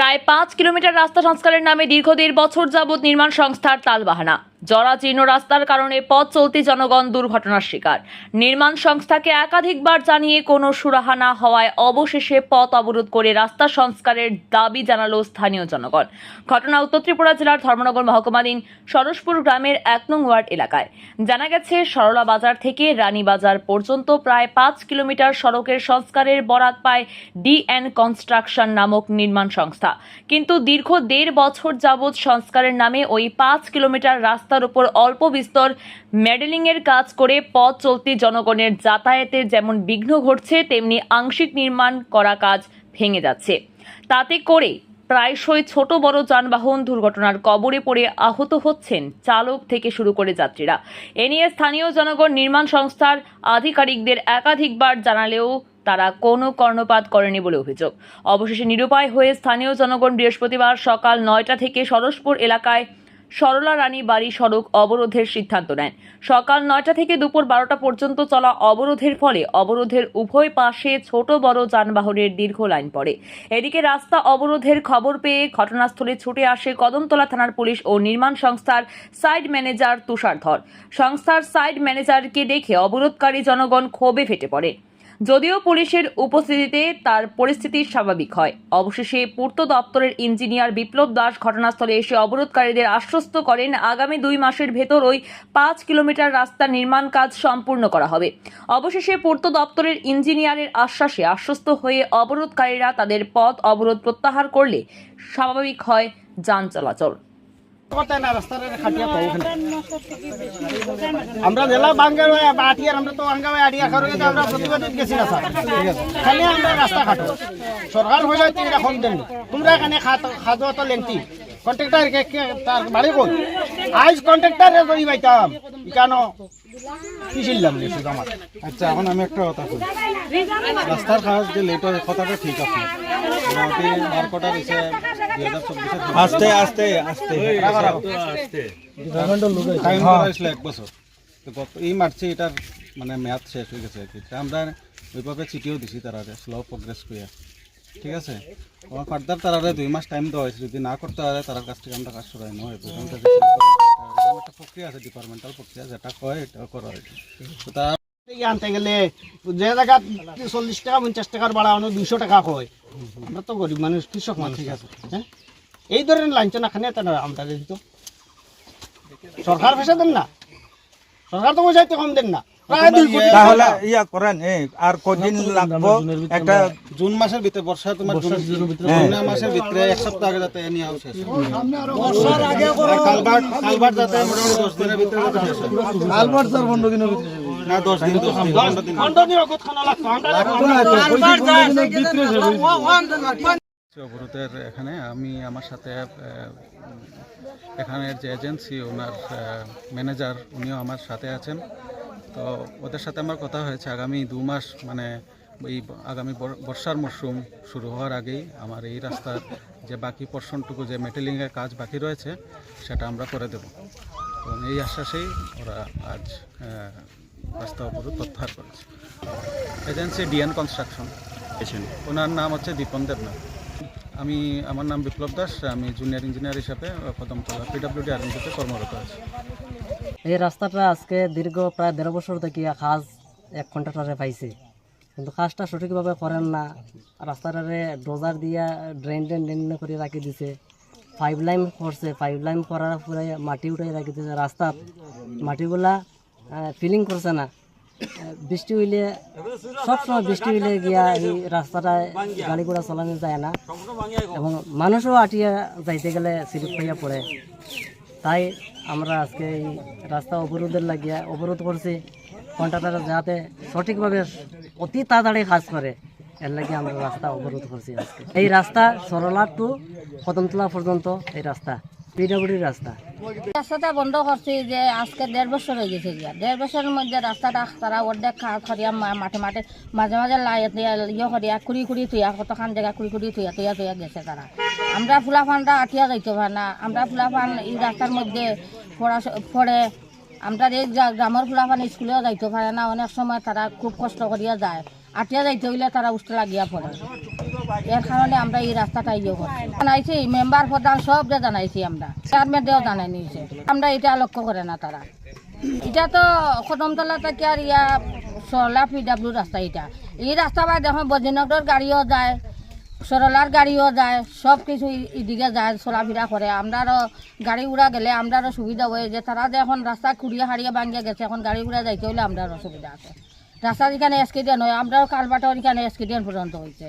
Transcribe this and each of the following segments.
প্রায় পাঁচ কিলোমিটার রাস্তা সংস্কারের নামে দীর্ঘ দেড় বছর যাবৎ নির্মাণ সংস্থার তালবাহানা। জরাজীর্ণ রাস্তার কারণে পথ চলতি জনগণ দুর্ঘটনার শিকার। নির্মাণ সংস্থাকে একাধিকবার জানিয়ে কোনো সুরাহা না হওয়ায় অবশেষে পথ অবরোধ করে রাস্তা সংস্কারের দাবি জানালো স্থানীয় জনগণ। ঘটনা উত্তর ত্রিপুরা জেলার ধর্মনগর মহকুমাধীন সরসপুর গ্রামের এক নং ওয়ার্ড এলাকায়। জানা গেছে, সরলা বাজার থেকে রানীবাজার পর্যন্ত প্রায় পাঁচ কিলোমিটার সড়কের সংস্কারের বরাত পায় ডিএন কনস্ট্রাকশন নামক নির্মাণ সংস্থা। কিন্তু দীর্ঘ দেড় বছর যাবৎ সংস্কারের নামে ওই পাঁচ কিলোমিটার রাস্তার উপর অল্প বিস্তর মেডেলিংয়ের কাজ করে পথ চলতি জনগণের যাতায়াতের যেমন বিঘ্ন ঘটছে, তেমনি আংশিক নির্মাণ করা কাজ ভেঙে যাচ্ছে। তাতে করে প্রায়শই ছোট বড় যানবাহন দুর্ঘটনার কবরে পড়ে আহত হচ্ছেন চালক থেকে শুরু করে যাত্রীরা। এ নিয়ে স্থানীয় জনগণ নির্মাণ সংস্থার আধিকারিকদের একাধিকবার জানালেও তারা কোনো কর্ণপাত করেনি বলে অভিযোগ। অবশেষে নিরুপায় হয়ে স্থানীয় জনগণ বৃহস্পতিবার সকাল নয়টা থেকে সরসপুর এলাকায় সরলা রানী বাড়ি সড়ক অবরোধের সিদ্ধান্ত নেন। সকাল নয়টা থেকে দুপুর বারোটা পর্যন্ত চলা অবরোধের ফলে অবরোধের উভয় পাশে ছোট বড় যানবাহনের দীর্ঘ লাইন পড়ে। এদিকে রাস্তা অবরোধের খবর পেয়ে ঘটনাস্থলে ছুটে আসে কদমতলা থানার পুলিশ ও নির্মাণ সংস্থার সাইড ম্যানেজার তুষার ধর সংস্থার সাইড ম্যানেজারকে দেখে অবরোধকারী জনগণ ক্ষোভে ফেটে পড়ে। যদিও পুলিশের উপস্থিতিতে তার পরিস্থিতি স্বাভাবিক হয়। অবশেষে পূর্ত দপ্তরের ইঞ্জিনিয়ার বিপ্লব দাস ঘটনাস্থলে এসে অবরোধকারীদের আশ্বস্ত করেন, আগামী দুই মাসের ভেতর ওই পাঁচ কিলোমিটার রাস্তা নির্মাণ কাজ সম্পূর্ণ করা হবে। অবশেষে পূর্ত দপ্তরের ইঞ্জিনিয়ারের আশ্বাসে আশ্বস্ত হয়ে অবরোধকারীরা তাদের পথ অবরোধ প্রত্যাহার করলে স্বাভাবিক হয় যান চলাচল। আমরা জেলা বাঙ্গাল আটিয়ার আমরা তো বাঙ্গাল আটিয়া খারো কিন্তু আমরা প্রতিবাদে গেছি না, স্যার। খালি আমরা রাস্তা খাটো। সরকার হয়ে যায় তিনটা কম দেন। তোমরা এখানে খাদো তো লেংটি। কন্ট্রাক্টর তার বাড়ি কোন? আজ কন্ট্রাক্টর করি পাইতাম কেন? পিছিলাম আচ্ছা এখন আমি একটা কথা কই। রাস্তার কাজ যে লেট হয়, কথাটা ঠিক আছে। মোটামুটি হাজার চব্বিশের আস্তে আস্তে আস্তে টাইম করা এক বছর। তো গত এই মার্চে এটার মানে মেয়াদ শেষ হয়ে গেছে আমরা ওইভাবে চিঠিও দিছি তারা স্লো প্রোগ্রেস করিয়া ঠিক আছে? আমার ফার্দার তারা দুই মাস টাইম দেওয়া হয়েছে। যদি না করতে পারে তার কাছ থেকে আমরা কাজ সরাই নয় একটা প্রক্রিয়া আছে ডিপার্টমেন্টাল প্রক্রিয়া যেটা কয় এটা করা হয়েছে তো তারা আনতে গেলে? যে জায়গা চল্লিশ টাকা পঞ্চাশ টাকার অন্য দুইশো টাকা হয় আমরা তো গরিব মানুষ কৃষক মানুষ। ঠিক আছে। হ্যাঁ? এই ধরনের লাঞ্ছনা খানে তারা আমরা দিত সরকার ফেসে দেন না। সরকার তো বোঝাইতে কম দেন না। তাহলে ইয়া করেন আর কদিন লাগবো? একটা জুন মাসের ভিতরে বর্ষা তোমার জুন জুন মাসের ভিতরে এক সপ্তাহ আগে যাতে নিয়ে হয়। যাতে মোটামুটি দশ দিনের ভিতরে হয়। দশ দিন দশ দিন। পনেরো দিন। খন্ড খানা লাগতো আমরা অবরোধের এখানে আমি আমার সাথে এখানের যে এজেন্সি ওনার ম্যানেজার উনিও আমার সাথে আছেন। তো ওদের সাথে আমার কথা হয়েছে। আগামী দু মাস মানে এই আগামী বর্ষার মরশুম শুরু হওয়ার আগেই আমার এই রাস্তার যে বাকি পোর্শনটুকু যে মেটেলিংয়ের কাজ বাকি রয়েছে সেটা আমরা করে দেব। এবং এই আশ্বাসেই ওরা আজ রাস্তা অবরোধ প্রত্যাহার করেছে এজেন্সি ডিএন কনস্ট্রাকশন। ওনার নাম হচ্ছে দীপন দেবনাথ। আমি আমার নাম বিপ্লব দাস আমি জুনিয়র ইঞ্জিনিয়ার হিসাবে কদমতলা পিডাব্লিউডি আরএনজিতে কর্মরত আছি। এই রাস্তাটা আজকে দীর্ঘ প্রায় দেড় বছর থেকে কাজ এক কন্ট্রাক্টরে পাইছে। কিন্তু কাজটা সঠিকভাবে করেন না। রাস্তাটারে ডোজার দিয়া ড্রেন ড্রেন ড্রেন করে রাখি দিছে। পাইপ লাইন করছে। পাইপ লাইন করার পরে মাটি উঠাই রাখি দিছে। রাস্তা মাটিগুলা ফিলিং করছে না। বৃষ্টি হইলে, সবসময় বৃষ্টি হইলে গিয়া এই রাস্তাটায় গাড়ি ঘোড়া চালানো যায় না। এবং মানুষও আটিয়া যাইতে গেলে স্লিপ হইয়া পড়ে। তাই আমরা আজকে এই রাস্তা অবরোধের লাগিয়া অবরোধ করছি। কন্ট্রাক্টর যাতে সঠিকভাবে অতি তাড়াতাড়ি কাজ করে, এর লাগে আমরা রাস্তা অবরোধ করছি আজকে। এই রাস্তা সরলা টু কদমতলা পর্যন্ত এই রাস্তা। পিডাব্লিউডির রাস্তা। রাস্তাটা বন্ধ করছি যে আজকে দেড় বছর হয়ে গেছে গিয়া। দেড় বছরের মধ্যে রাস্তাটা তারা অর্ধেক খরিয়া মাঠে মাঠে মাঝে মাঝে লাই ইয়ে করিয়া, কুড়ি কুড়ি থুয়া কতখান জায়গা কুড়ি কুড়ি থুয়া থুয়া থুয়া গেছে তারা। আমরা ফুলাফানটা আঠিয়া যাইতে পারে না। আমরা ফুলাফান এই রাস্তার মধ্যে পড়া পড়ে। আমরা এই গ্রা- গ্রামের ফুলাফান স্কুলেও যাইতে পারে না। অনেক সময় তারা খুব কষ্ট করিয়া যায়। আঠিয়া যাইতে হইলে তারা উষ্ঠ লাগিয়া পড়ে। এর কারণে আমরা এই রাস্তাটা ইয়ে করছি। জানাইছি, মেম্বার প্রধান সব যে জানাইছি আমরা চেয়ারম্যানদেরও জানাই নিয়েছে আমরা এটা লক্ষ্য করে না তারা। এটা তো কদমতলা থেকে আর ইয়া সরলা পিডাব্লিউ রাস্তা এটা। এই রাস্তা বাই দেখো বজিনগর গাড়িও যায়, সরলার গাড়িও যায় সব কিছু এদিকে যায়, চলাফেরা করে। আমরারও গাড়ি উড়া গেলে আমরারও সুবিধা হয়ে যে তারা যে এখন রাস্তা খুঁড়িয়ে হারিয়ে ভাঙিয়ে গেছে, এখন গাড়ি উড়া যাইতে হলে আমরারও সুবিধা আছে। রাস্তা যেখানে এসকিডিয়ান হয় আমরাও কালবাটাও এখানে এসকিডিয়ান পর্যন্ত হয়েছে।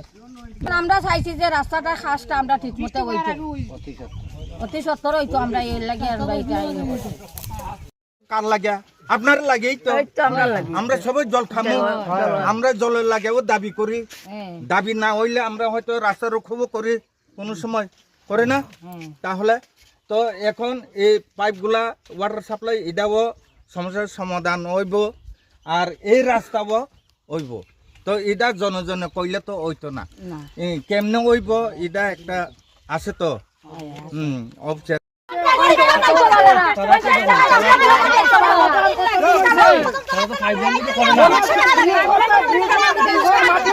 আমরা চাইছি যে রাস্তাটা খাসটা আমরা ঠিক মতো হইতো। অতি সত্তর হইতো আমরা এর লাগে আমরা। কার লাগে? আপনার লাগেই তো। আমরা সবাই জল খামো। আমরা জলের লাগেও দাবি করি। হ্যাঁ। দাবি না হইলে আমরা হয়তো রাস্তা রক্ষবও করি কোনো সময় করে না। তাহলে তো এখন এই পাইপগুলা ওয়াটার সাপ্লাই এটাও সমস্যার সমাধান হইব। আর এই রাস্তাও হইব তো এটা জনজনে কইলে তো হইতো না কেমনে হইব এটা একটা আছে তো হুম অবচেত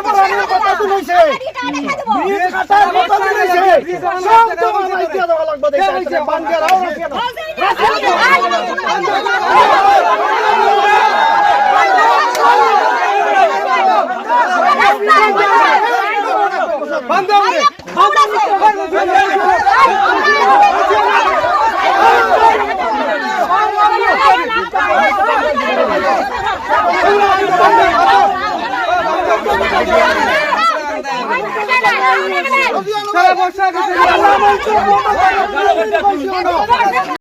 পড়ানোর কথা তুলেছে ব্রিজ কাটার কথা তুলেছে সব তো মাইকিয়া দেওয়া লাগবে দেখতে